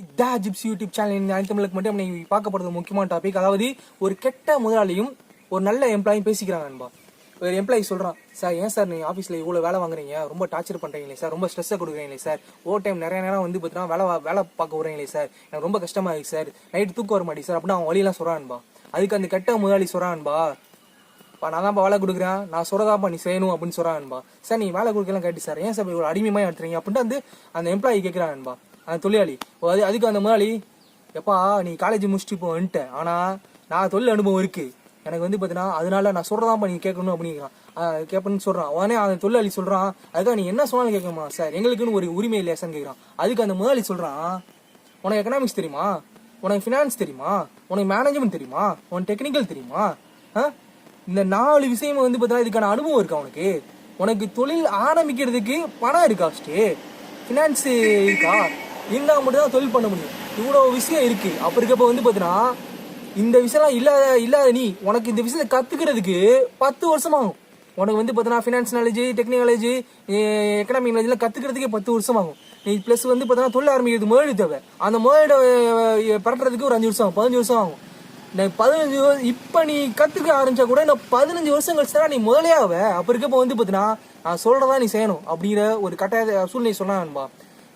இதா zips YouTube channel அனைத்தமிழுக்கு மட்டும் நீங்கள் பார்க்க போகிறது முக்கியமான டாபிக் அதாவது ஒரு கெட்ட முதலாளியும் ஒரு நல்ல எம்ப்ளாயும் பேசிக்கிறாங்க நண்பா. ஒரு எம்ப்ளாயி சொல்கிறான் சார் ஏன் சார் நீங்கள் ஆஃபீஸில் இவ்வளோ வேலை வாங்குறீங்க? ரொம்ப டார்ச்சர் பண்ணுறீங்களே சார் ரொம்ப ஸ்ட்ரெஸ்ஸை கொடுக்குறீங்களே சார் ஓவர் டைம் நிறைய நேரம் வந்து பார்த்தீங்கன்னா வேலை வேலை பார்க்க விடுறீங்களே சார் எனக்கு ரொம்ப கஷ்டமாக இருக்குது சார் நைட்டு தூக்கம் வர மாட்டேங்குது சார் அப்படின்னு அவன் வழியெல்லாம் சொல்கிறான்பா அதுக்கு அந்த கெட்ட முதலாளி சொல்கிறான்பா நான் தான்ப்பா வேலை கொடுக்குறேன். நான் சொல்கிறதாப்பா நீ செய்யணும். அப்படின்னு சொல்கிறான்பா சார் நீ வேலை கொடுக்கலாம் கேட்டு சார் ஏன் சார் இவ்வளோ அடிமையாக எடுத்துறீங்க அப்படின்ட்டு வந்து அந்த எம்ப்ளாயி கேட்குறான்பா அந்த தொழிலாளி. ஓ, அது அதுக்கு அந்த முதலாளி எப்பா நீ காலேஜ் முடிச்சுட்டு இப்போ வந்துட்டேன் ஆனால் நான் தொழில் அனுபவம் இருக்குது எனக்கு வந்து பார்த்தீங்கன்னா அதனால நான் சொல்கிறதாம்ப்பா நீ கேட்கணும் அப்படிங்கிறான் கேட்பேன்னு சொல்கிறான் உடனே அந்த தொழிலாளி சொல்கிறான் அதுக்காக நீ என்ன சொன்னாலும் கேட்கணுமா சார்? எங்களுக்குன்னு ஒரு உரிமை இல்லையா சார்? கேட்குறான் அதுக்கு அந்த முதலாளி சொல்கிறான் உனக்கு எக்கனாமிக்ஸ் தெரியுமா? உனக்கு ஃபினான்ஸ் தெரியுமா? உனக்கு மேனேஜ்மெண்ட் தெரியுமா? உனக்கு டெக்னிக்கல் தெரியுமா? ஆ? இந்த நாலு விஷயம் வந்து பார்த்தீங்கன்னா இதுக்கான அனுபவம் இருக்கா உனக்கு? உனக்கு தொழில் ஆரம்பிக்கிறதுக்கு பணம் இருக்கா ஃபஸ்ட்டு ஃபினான்ஸு இருக்கா? இருந்தால் மட்டும் தான் தொழில் பண்ண முடியும். இவ்வளோ விஷயம் இருக்கு. அப்போ இருக்கப்போ வந்து பார்த்தீங்கன்னா இந்த விஷயம்லாம் இல்லாத இல்லாத நீ உனக்கு இந்த விஷயத்தை கற்றுக்கிறதுக்கு பத்து வருஷம் ஆகும் உனக்கு வந்து பார்த்தீங்கன்னா ஃபினான்ஸ் நாலேஜ் டெக்னிக்கல் எக்கனாமிக் நாலேஜ்லாம் கற்றுக்கிறதுக்கே பத்து வருஷம் ஆகும் நீ ப்ளஸ் வந்து பார்த்தீங்கன்னா தொழில் ஆரம்பிக்கிறது முதலீடு தேவை. அந்த முதலீடு பரட்டுறதுக்கு ஒரு அஞ்சு வருஷம் ஆகும் பதினஞ்சு வருஷம் ஆகும் நான் பதினஞ்சு வருஷம் இப்போ நீ கற்றுக்க ஆரம்பிச்சா கூட நான் பதினஞ்சு வருஷம் கழிச்சு நீ முதலே ஆவ. அப்போ இருக்கப்போ வந்து பார்த்தீங்கன்னா நான் சொல்கிறதா நீ செய்யணும் அப்படிங்கிற ஒரு கட்டாய சூழ்நிலை சொன்னான்பா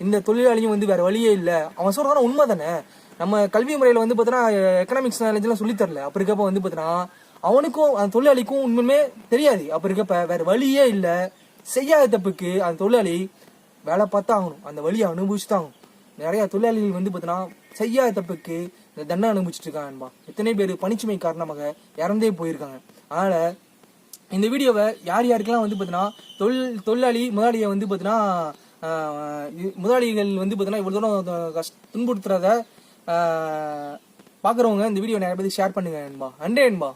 இந்த தொழிலாளியும் வந்து வேற வழியே இல்லை. அவன் சொல்றதான உண்மை தானே நம்ம கல்வி முறையில் வந்து பார்த்தீங்கன்னா எக்கனாமிக்ஸ் நாலேஜ்லாம் சொல்லித் தரல. இருக்கப்ப வந்து பார்த்தீங்கன்னா அவனுக்கும் அந்த தொழிலாளிக்கும் உண்மையுமே தெரியாது. அப்போ இருக்கப்ப வேற வழியே இல்லை. செய்யாத தப்புக்கு அந்த தொழிலாளி வேலை பார்த்தா ஆகணும். அந்த வழியை அனுபவிச்சு தான் ஆகணும். நிறைய தொழிலாளிகள் வந்து பார்த்தீங்கன்னா செய்யாத தப்புக்கு இந்த தண்டனை அனுபவிச்சுட்டு இருக்காங்கன்பா எத்தனை பேர் பணிச்சுமை காரணமாக இறந்தே போயிருக்காங்க. அதனால இந்த வீடியோவை யார் யாருக்கெல்லாம் வந்து பார்த்தீங்கன்னா தொழில் தொழிலாளி முதலாளியை வந்து பார்த்தீங்கன்னா முதலாளிகள் வந்து பார்த்தீங்கன்னா இவ்வளோ தூரம் கஷ்ட துன்புறுத்துறத பார்க்குறவங்க இந்த வீடியோ நிறைய பேர் ஷேர் பண்ணுங்க என்பா அண்டே என்பா